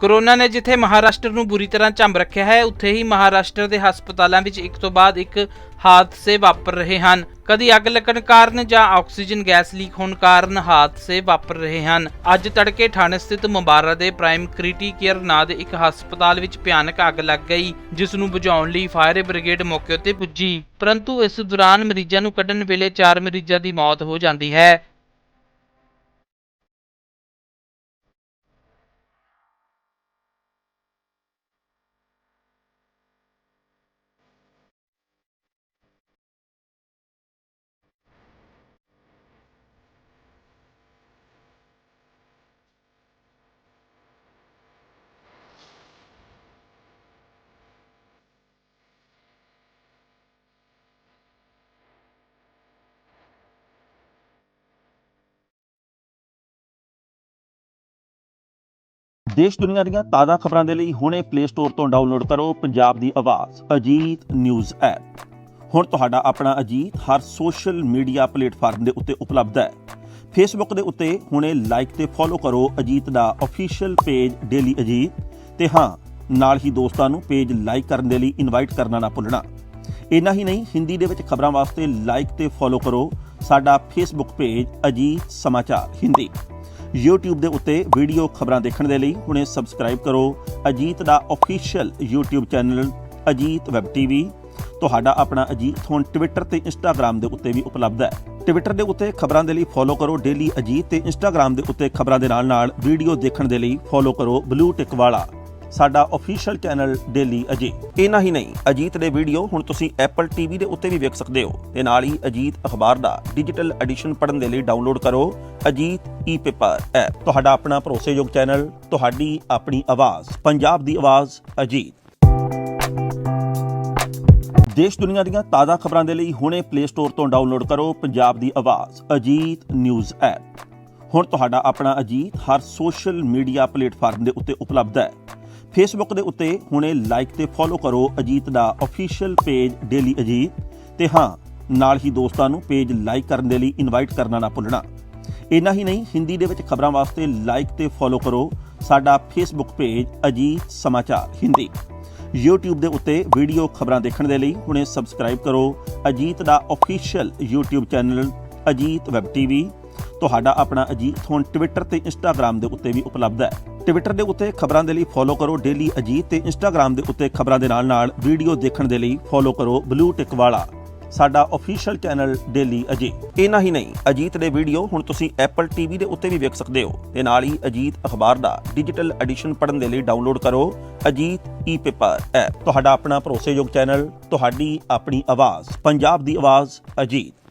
Corona ਨੇ ਜਿੱਥੇ ਮਹਾਰਾਸ਼ਟਰ ਨੂੰ ਬੁਰੀ ਤਰ੍ਹਾਂ ਝੰਬ ਰੱਖਿਆ ਹੈ, ਉੱਥੇ ਹੀ ਮਹਾਰਾਸ਼ਟਰ ਦੇ ਹਸਪਤਾਲਾਂ ਵਿੱਚ ਇੱਕ ਤੋਂ ਬਾਅਦ ਇੱਕ ਹਾਦਸੇ ਵਾਪਰ ਰਹੇ ਹਨ। ਕਦੀ ਅੱਗ ਲੱਗਣ ਕਾਰਨ ਜਾਂ ਆਕਸੀਜਨ ਗੈਸ ਲੀਕ ਹੋਣ ਕਾਰਨ ਹਾਦਸੇ ਵਾਪਰ ਰਹੇ ਹਨ। ਅੱਜ ਤੜਕੇ ਥਾਣੇ ਸਥਿਤ ਮੁਬਾਰਾ ਦੇ ਪ੍ਰਾਈਮ ਕ੍ਰਿਟੀ ਕੇਅਰ ਨਾਂ ਦੇ ਇੱਕ ਹਸਪਤਾਲ ਵਿੱਚ ਭਿਆਨਕ ਅੱਗ ਲੱਗ ਗਈ, ਜਿਸ ਨੂੰ ਬੁਝਾਉਣ ਲਈ ਫਾਇਰ ਬ੍ਰਿਗੇਡ ਮੌਕੇ ਉੱਤੇ ਪੁੱਜੀ। ਪਰੰਤੂ ਇਸ ਦੌਰਾਨ ਮਰੀਜ਼ਾਂ ਨੂੰ ਕੱਢਣ ਵੇਲੇ 4 ਮਰੀਜ਼ਾਂ ਦੀ ਮੌਤ ਹੋ ਜਾਂਦੀ ਹੈ। ਦੇਸ਼ ਦੁਨੀਆ ਦੀਆਂ ਤਾਜ਼ਾ ਖਬਰਾਂ ਦੇ ਲਈ ਹੁਣੇ ਪਲੇ ਸਟੋਰ ਤੋਂ ਡਾਊਨਲੋਡ ਕਰੋ ਪੰਜਾਬ ਦੀ ਆਵਾਜ਼, ਅਜੀਤ ਨਿਊਜ਼ ਐਪ। ਹੁਣ ਤੁਹਾਡਾ ਆਪਣਾ ਅਜੀਤ ਹਰ ਸੋਸ਼ਲ ਮੀਡੀਆ ਪਲੇਟਫਾਰਮ ਦੇ ਉੱਤੇ ਉਪਲਬਧ ਹੈ। ਫੇਸਬੁੱਕ ਦੇ ਉੱਤੇ ਹੁਣੇ ਲਾਈਕ ਤੇ ਫੋਲੋ ਕਰੋ ਅਜੀਤ ਦਾ ਅਫੀਸ਼ੀਅਲ ਪੇਜ ਡੇਲੀ ਅਜੀਤ ਤੇ ਹਾਂ, ਨਾਲ ਹੀ ਦੋਸਤਾਂ ਨੂੰ ਪੇਜ ਲਾਈਕ ਕਰਨ ਦੇ ਲਈ ਇਨਵਾਈਟ ਕਰਨਾ ਨਾ ਭੁੱਲਣਾ। ਇੰਨਾ ਹੀ ਨਹੀਂ, ਹਿੰਦੀ ਦੇ ਵਿੱਚ ਖਬਰਾਂ ਵਾਸਤੇ ਲਾਈਕ ਤੇ ਫੋਲੋ ਕਰੋ ਸਾਡਾ ਫੇਸਬੁੱਕ ਪੇਜ ਅਜੀਤ ਸਮਾਚਾਰ ਹਿੰਦੀ। YouTube ਦੇ ਉੱਤੇ ਵੀਡੀਓ ਖਬਰਾਂ ਦੇਖਣ ਦੇ ਲਈ ਹੁਣੇ ਸਬਸਕ੍ਰਾਈਬ ਕਰੋ ਅਜੀਤ ਦਾ official YouTube channel Ajit web TV ਤੁਹਾਡਾ ਆਪਣਾ ਅਜੀਤ ਹੁਣ ਟਵਿੱਟਰ ਤੇ ਇੰਸਟਾਗ੍ਰam ਦੇ ਉੱਤੇ ਵੀ ਉਪਲਬਧ ਹੈ। ਟਵਿੱਟਰ ਦੇ ਉੱਤੇ ਖਬਰਾਂ ਦੇ ਲਈ ਫੋਲੋ ਕਰੋ ਡੇਲੀ ਅਜੀਤ ਤੇ ਇੰਸਟਾਗ੍ਰam ਦੇ ਉੱਤੇ ਖਬਰਾਂ ਦੇ ਨਾਲ-ਨਾਲ ਵੀਡੀਓ ਦੇਖਣ ਦੇ ਲਈ ਫੋਲੋ ਕਰੋ ਬਲੂ ਟਿਕ ਵਾਲਾ। ਸਾਡਾ ਅਫੀਸ਼ੀਅਲ ਚੈਨਲ ਡੇਲੀ ਅਜੀਤ ਇਹਨਾਂ ਹੀ ਨਹੀਂ, ਅਜੀਤ ਦੇ ਵੀਡੀਓ ਹੁਣ ਤੁਸੀਂ Apple TV ਦੇ ਉੱਤੇ ਵੀ ਵੇਖ ਸਕਦੇ ਹੋ। ਤੇ ਨਾਲ ਹੀ ਅਜੀਤ ਅਖਬਾਰ ਦਾ ਡਿਜੀਟਲ ਐਡੀਸ਼ਨ ਪੜ੍ਹਨ ਦੇ ਲਈ ਡਾਊਨਲੋਡ ਕਰੋ ਅਜੀਤ ਈ-ਪੇਪਰ ਐਪ ਤੁਹਾਡਾ ਆਪਣਾ ਭਰੋਸੇਯੋਗ ਚੈਨਲ ਤੁਹਾਡੀ ਆਪਣੀ ਆਵਾਜ਼, ਪੰਜਾਬ ਦੀ ਆਵਾਜ਼ ਅਜੀਤ। ਦੇਸ਼ ਦੁਨੀਆ ਦੀਆਂ ਤਾਜ਼ਾ ਖਬਰਾਂ ਦੇ ਲਈ ਹੁਣੇ ਪਲੇ ਸਟੋਰ ਤੋਂ ਡਾਊਨਲੋਡ ਕਰੋ ਪੰਜਾਬ ਦੀ ਆਵਾਜ਼, ਅਜੀਤ ਨਿਊਜ਼ ਐਪ ਹੁਣ ਤੁਹਾਡਾ ਆਪਣਾ ਅਜੀਤ ਹਰ ਸੋਸ਼ਲ ਮੀਡੀਆ ਪਲੇਟਫਾਰਮ ਦੇ ਉੱਤੇ ਉਪਲਬਧ ਹੈ। ਫੇਸਬੁੱਕ ਦੇ ਉੱਤੇ ਹੁਣੇ ਲਾਈਕ ਤੇ ਫੋਲੋ ਕਰੋ ਅਜੀਤ ਦਾ ਅਫੀਸ਼ੀਅਲ ਪੇਜ ਡੇਲੀ ਅਜੀਤ ਤੇ ਹਾਂ, ਨਾਲ ਹੀ ਦੋਸਤਾਂ ਨੂੰ ਪੇਜ ਲਾਈਕ ਕਰਨ ਦੇ ਲਈ ਇਨਵਾਈਟ ਕਰਨਾ ਨਾ ਭੁੱਲਣਾ। ਇੰਨਾ ਹੀ ਨਹੀਂ, ਹਿੰਦੀ ਦੇ ਵਿੱਚ ਖਬਰਾਂ ਵਾਸਤੇ ਲਾਈਕ ਤੇ ਫੋਲੋ ਕਰੋ ਸਾਡਾ ਫੇਸਬੁੱਕ ਪੇਜ ਅਜੀਤ ਸਮਾਚਾਰ ਹਿੰਦੀ। YouTube ਦੇ ਉੱਤੇ ਵੀਡੀਓ ਖਬਰਾਂ ਦੇਖਣ ਦੇ ਲਈ ਹੁਣੇ ਸਬਸਕ੍ਰਾਈਬ ਕਰੋ ਅਜੀਤ ਦਾ official YouTube channel Ajit web TV ਤੁਹਾਡਾ ਆਪਣਾ ਅਜੀਤ ਹੁਣ ਟਵਿੱਟਰ ਤੇ ਇੰਸਟਾਗ੍ਰam ਦੇ ਉੱਤੇ ਵੀ ਉਪਲਬਧ ਹੈ। ਟਵਿੱਟਰ ਦੇ ਉੱਤੇ ਖਬਰਾਂ ਦੇ ਲਈ ਫੋਲੋ ਕਰੋ ਡੇਲੀ ਅਜੀਤ ਤੇ ਇੰਸਟਾਗ੍ਰam ਦੇ ਉੱਤੇ ਖਬਰਾਂ ਦੇ ਨਾਲ-ਨਾਲ ਵੀਡੀਓ ਦੇਖਣ ਦੇ ਲਈ ਫੋਲੋ ਕਰੋ ਬਲੂ ਟਿਕ ਵਾਲਾ। ਸਾਡਾ ਅਫੀਸ਼ੀਅਲ ਚੈਨਲ ਡੇਲੀ ਅਜੀਤ ਇਹਨਾਂ ਹੀ ਨਹੀਂ ਅਜੀਤ ਦੇ ਵੀਡੀਓ ਹੁਣ ਤੁਸੀਂ Apple TV ਦੇ ਉੱਤੇ ਵੀ ਵੇਖ ਸਕਦੇ ਹੋ। ਤੇ ਨਾਲ ਹੀ ਅਜੀਤ ਅਖਬਾਰ ਦਾ ਡਿਜੀਟਲ ਐਡੀਸ਼ਨ ਪੜ੍ਹਨ ਦੇ ਲਈ ਡਾਊਨਲੋਡ ਕਰੋ ਅਜੀਤ ਈ-ਪੇਪਰ ਐਪ ਤੁਹਾਡਾ ਆਪਣਾ ਭਰੋਸੇਯੋਗ ਚੈਨਲ ਤੁਹਾਡੀ ਆਪਣੀ ਆਵਾਜ਼, ਪੰਜਾਬ ਦੀ ਆਵਾਜ਼ ਅਜੀਤ